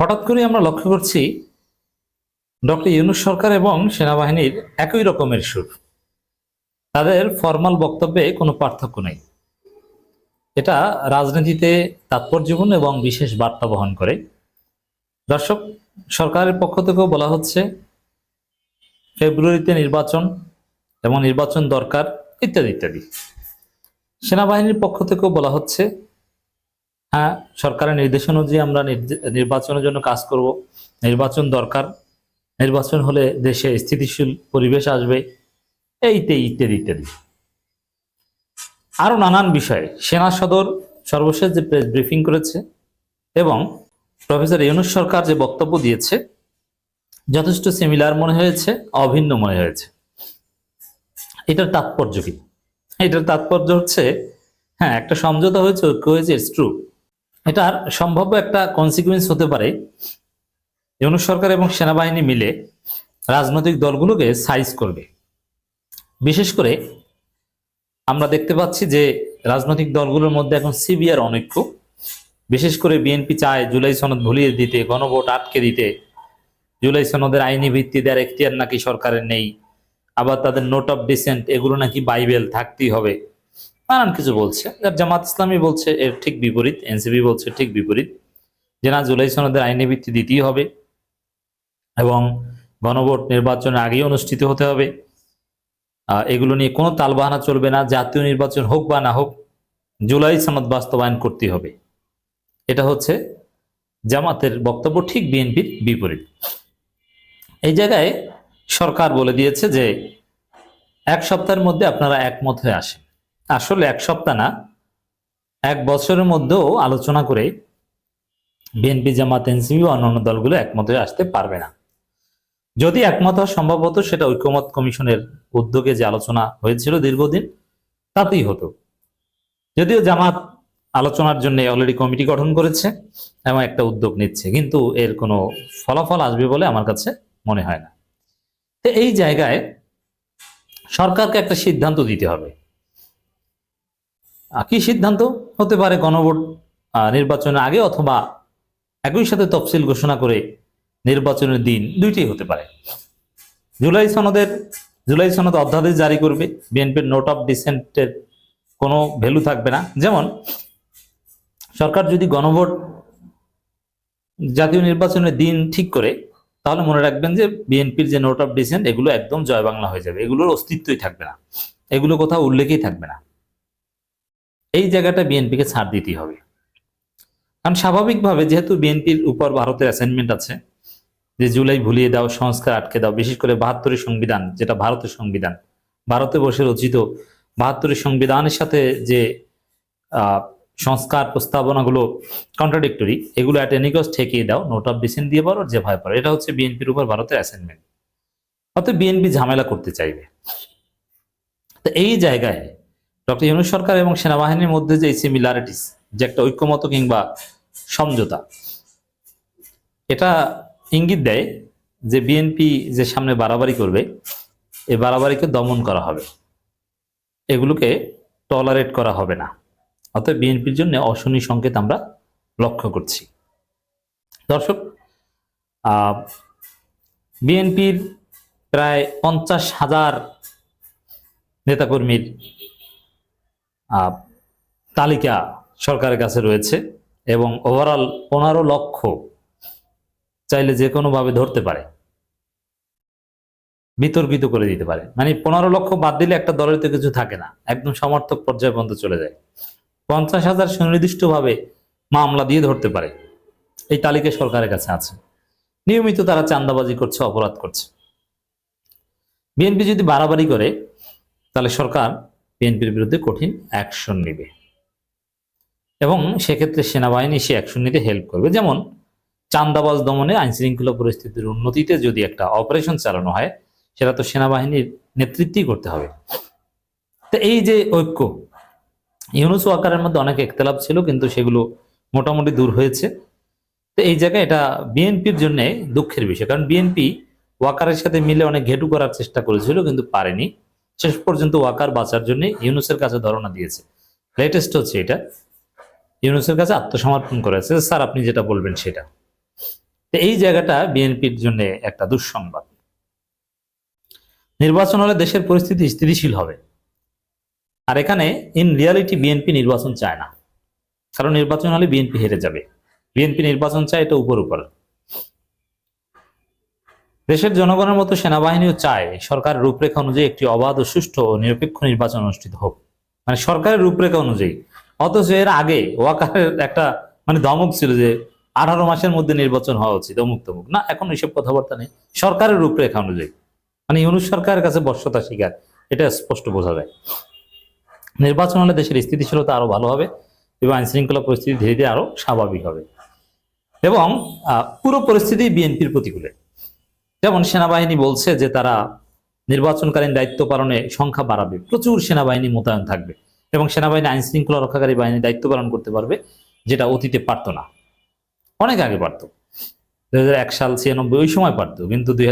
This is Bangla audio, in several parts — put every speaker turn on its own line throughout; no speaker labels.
হঠাৎ করে আমরা লক্ষ্য করছি ডক্টর ইউনুস সরকার এবং সেনাবাহিনীর একই রকমের সুর। তাদের ফরমাল বক্তব্যে কোনো পার্থক্য নেই। এটা রাজনীতিতে তাৎপর্যপূর্ণ এবং বিশেষ বার্তা বহন করে। দর্শক, সরকারের পক্ষ থেকেও বলা হচ্ছে, ফেব্রুয়ারিতে নির্বাচন এবং নির্বাচন দরকার, ইত্যাদি ইত্যাদি। সেনাবাহিনীর পক্ষ থেকেও বলা হচ্ছে হ্যাঁ সরকারের নির্দেশ অনুযায়ী আমরা নির্বাচনের জন্য কাজ করব। নির্বাচন দরকার। নির্বাচন হলে দেশে স্থিতিশীল পরিবেশ আসবে। এইতে ইত্যাদি ইত্যাদি। আরও নানান বিষয়ে সেনা সদর সর্বশেষ যে প্রেস ব্রিফিং করেছে এবং প্রফেসর ইউনুস সরকার যে বক্তব্য দিয়েছে, যথেষ্ট সিমিলার মনে হয়েছে, অভিন্ন মনে হয়েছে। এটার তাৎপর্য কি? এটার তাৎপর্য হচ্ছে হ্যাঁ একটা সমঝোতা হয়েছে, ঐক্য হয়েছে ইটস ট্রু এটার সম্ভাব্য একটা কনসিকুয়েন্স হতে পারে। ইউনুস সরকার এবং সেনাবাহিনী মিলে রাজনৈতিক দলগুলোকে সাইজ করবে। বিশেষ করে আমরা দেখতে পাচ্ছি যে রাজনৈতিক দলগুলোর মধ্যে এখন সিবিআর অনৈক্য। বিশেষ করে বিএনপি চায় জুলাই সনদ ভুলিয়ে দিতে, গণভোট আটকে দিতে। জুলাই সনদের আইনি ভিত্তি দেওয়ার এখতিয়ার নাকি সরকারের নেই। আবার তাদের নোট অফ ডিসেন্ট এগুলো নাকি বাইবেল থাকতেই হবে। নানান কিছু বলছে। জামাত ইসলামী বলছে এর ঠিক বিপরীত, এনসিপি বলছে ঠিক বিপরীত। যে না জুলাই সনদের আইনি ভিত্তি দিতেই হবে এবং গণভোট নির্বাচনের আগেই অনুষ্ঠিত হতে হবে। এগুলো নিয়ে কোনো তালবাহানা চলবে না, জাতীয় নির্বাচন হোক বা না হোক, জুলাই সনদ বাস্তবায়ন করতে হবে। এটা হচ্ছে জামাতের বক্তব্য, ঠিক বিএনপির বিপরীত। এই জায়গায় সরকার বলে দিয়েছে যে এক সপ্তাহের মধ্যে আপনারা একমত হয়ে আসেন। আসলে এক সপ্তাহ না, এক বছরের মধ্যেও আলোচনা করে বিএনপি জামাত এনসিপি বা অন্যান্য দলগুলো একমত হয়ে আসতে পারবে না। যদি একমত হওয়া সম্ভব হতো, সেটা ঐক্যমত কমিশনের উদ্যোগে যে আলোচনা হয়েছিল দীর্ঘদিন, তাতেই হতো। যদিও জামাত আলোচনার জন্য অলরেডি কমিটি গঠন করেছে এবং একটা উদ্যোগ নিচ্ছে, কিন্তু এর কোনো ফলাফল আসবে বলে আমার কাছে মনে হয় না। তো এই জায়গায় সরকারকে একটা সিদ্ধান্ত দিতে হবে। কি সিদ্ধান্ত? হতে পারে গণভোট নির্বাচনের আগে অথবা একই সাথে তফসিল ঘোষণা করে নির্বাচনের দিন দুইটি হতে পারে। জুলাই সনদের, জুলাই সনদ অধ্যাদেশ জারি করবে। বিএনপির নোট অফ ডিসেন্টের কোনো ভ্যালু থাকবে না। যেমন, সরকার যদি গণভোট জাতীয় নির্বাচনের দিন ঠিক করে, তাহলে মনে রাখবেন যে বিএনপির যে নোট অফ ডিসেন্ট, এগুলো একদম জয় বাংলা হয়ে যাবে। এগুলোর অস্তিত্বই থাকবে না। এগুলো কোথাও উল্লেখই থাকবে না। এই জায়গাটা বিএনপিকে ছাড় দিতে হবে। কারণ স্বাভাবিকভাবে যেহেতু বিএনপির উপর ভারতের অ্যাসাইনমেন্ট আছে, যে জুলাই ভুলিয়ে দাও, সংস্কার আটকে দাও, বিশেষ করে বাহাত্তরের সংবিধান, যেটা ভারতের সংবিধান, ভারতে বসে রচিত বাহাত্তরের সংবিধানের সাথে যে সংস্কার প্রস্তাবনাগুলো কন্ট্রাডিক্টরি এগুলো অ্যাট ঠেকিয়ে দাও নোট অফ ডিসেন্ট দিয়ে পারো, যে ভয় পারো, এটা হচ্ছে বিএনপির উপর ভারতের অ্যাসাইনমেন্ট অর্থাৎ বিএনপি ঝামেলা করতে চাইবে। তো এই জায়গায় ডক্টর ইউনুস সরকার এবং সেনাবাহিনীর মধ্যে যে সিমিলারিটিস যে একটা ঐক্যমত কিংবা সমঝোতা, এটা ইঙ্গিত দেয় যে বিএনপি যে সামনে বাড়াবাড়ি করবে এই বাড়াবাড়িকে দমন করা হবে। এগুলোকে টলারেট করা হবে না। অর্থাৎ বিএনপির জন্য অশনি সংকেত আমরা লক্ষ্য করছি। দর্শক বিএনপির প্রায় পঞ্চাশ হাজার নেতাকর্মীর তালিকা সরকারের কাছে রয়েছে এবং ওভারঅল পনেরো লক্ষ চাইলে যে কোনোভাবে ধরতে পারে, বিতর্কিত করে দিতে পারে। মানে পনেরো লক্ষ বাদ দিলে একটা দলের তো কিছু থাকে না, একদম সমর্থক পর্যায়ে পর্যন্ত চলে যায়। পঞ্চাশ হাজার সুনির্দিষ্টভাবে মামলা দিয়ে ধরতে পারে, এই তালিকা সরকারের কাছে আছে। নিয়মিত তারা চান্দাবাজি করছে, অপরাধ করছে। বিএনপি যদি বাড়াবাড়ি করে, তাহলে সরকার বিএনপির বিরুদ্ধে কঠিন অ্যাকশন নেবে। এবং সেক্ষেত্রে সেনাবাহিনী সে অ্যাকশন নিতে হেল্প করবে। যেমন চান্দাবাজ দমনে আইন শৃঙ্খলা পরিস্থিতির উন্নতিতে যদি একটা অপারেশন চালানো হয়, সেটা তো সেনাবাহিনীর নেতৃত্বই করতে হবে। তো এই যে ঐক্য, ইউনুস ওয়াকারের মধ্যে অনেক একতলাপ ছিল, কিন্তু সেগুলো মোটামুটি দূর হয়েছে। তো এই জায়গায় এটা বিএনপির জন্য দুঃখের বিষয়। কারণ বিএনপি ওয়াকারের সাথে মিলে অনেক ঘেটু করার চেষ্টা করেছিল, কিন্তু পারেনি। শেষ পর্যন্ত ওয়াকার বাঁচার জন্য ইউনুসের কাছে ধারণা দিয়েছে। লেটেস্ট হচ্ছে এটা। ইউনুসের কাছে আত্মসমর্পণ করেছে। স্যার, আপনি যেটা বলবেন সেটা। তো এই জায়গাটা বিএনপির জন্য একটা দুঃসংবাদ। নির্বাচন হলে দেশের পরিস্থিতি স্থিতিশীল হবে। আর এখানে ইন রিয়ালিটি বিএনপি নির্বাচন চায় না। কারণ নির্বাচন হলে বিএনপি হেরে যাবে। বিএনপি নির্বাচন চায় এটা উপর উপর। দেশের জনগণের মতো সেনাবাহিনীও চায় সরকারের রূপরেখা অনুযায়ী একটি অবাধ ও সুষ্ঠু ও নিরপেক্ষ নির্বাচন অনুষ্ঠিত হোক। মানে সরকারের রূপরেখা অনুযায়ী। অথচ এর আগে ওয়াকারের একটা মানে ধমক ছিল যে, আঠারো মাসের মধ্যে নির্বাচন হওয়া উচিত, অমুক তমুক। না, এখন এইসব কথাবার্তা নেই। সরকারের রূপরেখা অনুযায়ী। মানে ইউনুস সরকারের কাছে বর্ষতা শিকার এটা স্পষ্ট বোঝা যায়। নির্বাচন হলে দেশের স্থিতিশীলতা আরও ভালো হবে এবং আইন শৃঙ্খলা পরিস্থিতি ধীরে ধীরে আরও স্বাভাবিক হবে। এবং পুরো পরিস্থিতি বিএনপির প্রতিকূলে। যেমন সেনাবাহিনী বলছে যে তারা নির্বাচনকালীন দায়িত্ব পালনে সংখ্যা বাড়াবে, প্রচুর সেনাবাহিনী মোতায়েন থাকবে এবং সেনাবাহিনী আইন শৃঙ্খলা রক্ষাকারী বাহিনী দায়িত্ব পালন করতে পারবে, যেটা অতীতে পারতো না। অনেক আগে পারতো। দু হাজার এক সাল ছিয়ানব্বই ওই সময় পারতো, কিন্তু দুই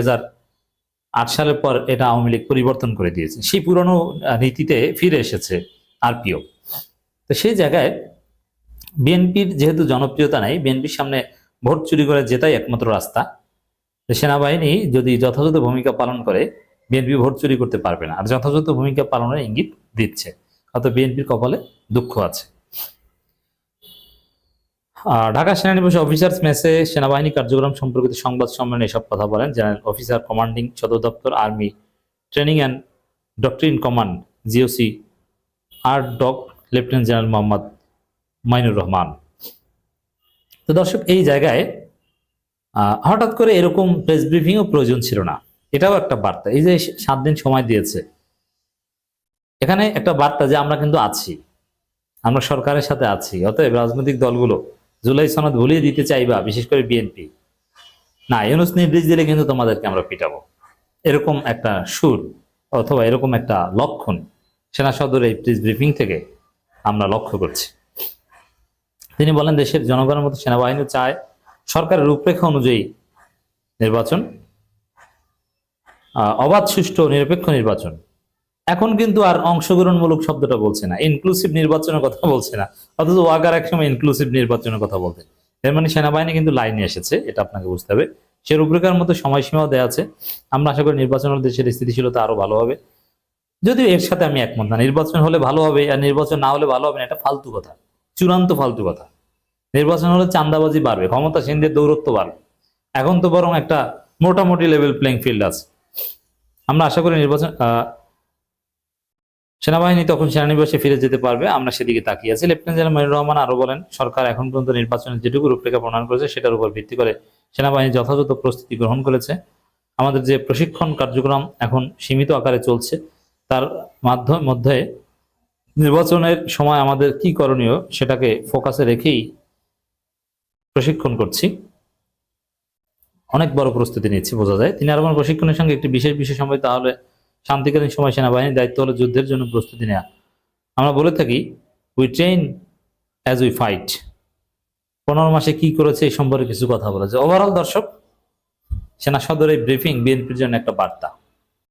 আট সালের পর এটা আওয়ামী লীগ পরিবর্তন করে দিয়েছে। সেই পুরনো নীতিতে ফিরে এসেছে আরপিও। তো সেই জায়গায় বিএনপির যেহেতু জনপ্রিয়তা নাই, বিএনপির সামনে ভোট চুরি করে জেতাই একমাত্র রাস্তা। সেনাবাহিনী যদি যথাযথ ভূমিকা পালন করে, বিএনপি ভোট চুরি করতে পারবে না। আর যথাযথ ভূমিকা পালনের ইঙ্গিত দিচ্ছে। অত বিএনপির কপালে দুঃখ আছে। ঢাকা সেনানিবাস অফিসার্স মেসে সেনাবাহিনী কার্যক্রম সম্পর্কিত সংবাদ সম্মেলনে এসব কথা বলেন জেনারেল অফিসার কমান্ডিং সদর দপ্তর army training and doctrine command GOC ARTDOC lieutenant general Mohammad Mainur Rahman. তো দর্শক, এই জায়গায় হঠাৎ করে এরকম প্রেস ব্রিফিংও প্রয়োজন ছিল না। এটাও একটা বার্তা। এই যে সাত দিন সময় দিয়েছে। এখানে একটা বার্তা যে আমরা কিন্তু আছি। আমরা সরকারের সাথে আছি। অতএব রাজনৈতিক দলগুলো জুলাই সনদ ভুলিয়ে দিতে চাইবা, বিশেষ করে বিএনপি না, ইউনুস নির্দেশ দিলে কিন্তু তোমাদেরকে আমরা পিটাবো। এরকম একটা সুর অথবা এরকম একটা লক্ষণ সেনা সদর এই প্রেস ব্রিফিং থেকে আমরা লক্ষ্য করছি। তিনি বলেন, দেশের জনগণের মতো সেনাবাহিনী চায় সরকারের রূপরেখা অনুযায়ী নির্বাচন অবাধ, সুষ্ঠু নিরপেক্ষ নির্বাচন। এখন কিন্তু আর অংশগ্রহণমূলক শব্দটা বলছে না ইনক্লুসিভ নির্বাচনের কথা বলছে না, অথচ ওয়াগার একসময় ইনক্লুসিভ নির্বাচনের কথা বলতে এর মানে সেনাবাহিনী কিন্তু লাইনে এসেছে, এটা আপনাকে বুঝতে হবে। সে রূপরেখার মতো সময়সীমাও দেওয়া আছে। আমরা আশা করি নির্বাচন হলে দেশের স্থিতিশীলতা আরও ভালো হবে। যদিও এর সাথে আমি একমত না, নির্বাচন হলে ভালো হবে আর নির্বাচন না হলে ভালো হবে না, এটা ফালতু কথা, চূড়ান্ত ফালতু কথা। নির্বাচন হলে চান্দাবাজি বাড়বে, ক্ষমতাসীনদের দৌরত্ব বাড়বে। এখন তো বরং একটা মোটামুটি লেভেল প্লেইং ফিল্ড আছে। আমরা আশা করি নির্বাচন সেনাবাহিনী তখন সেনানিবাসে ফিরে যেতে পারবে, আমরা সেদিকে তাকিয়ে আছি। লেফটেন্যান্ট জেনারেল মনির রহমান আরও বলেন, সরকার এখন পর্যন্ত নির্বাচনের যেটুকু রূপরেখা প্রণয়ন করেছে, সেটার উপর ভিত্তি করে সেনাবাহিনী যথাযথ প্রস্তুতি গ্রহণ করেছে। আমাদের যে প্রশিক্ষণ কার্যক্রম এখন সীমিত আকারে চলছে, তার মাধ্যম মধ্যে নির্বাচনের সময় আমাদের কি করণীয় সেটাকে ফোকাসে রেখেই প্রশিক্ষণ করছি। অনেক বড় প্রস্তুতি নিচ্ছি, বোঝা যায়। তিনি আরও প্রশিক্ষণের সঙ্গে একটি বিশেষ বিষয় সময় তাহলে শান্তিকালীন সময় সেনাবাহিনীর দায়িত্ব হলো যুদ্ধের জন্য প্রস্তুতি নেওয়া আমরা বলে থাকি we train as we fight পনেরো মাসে কি করেছে এই সম্পর্কে কিছু কথা বলেছে। ওভারঅল দর্শক, সেনা সদরের ব্রিফিং বিএনপির জন্য একটা বার্তা।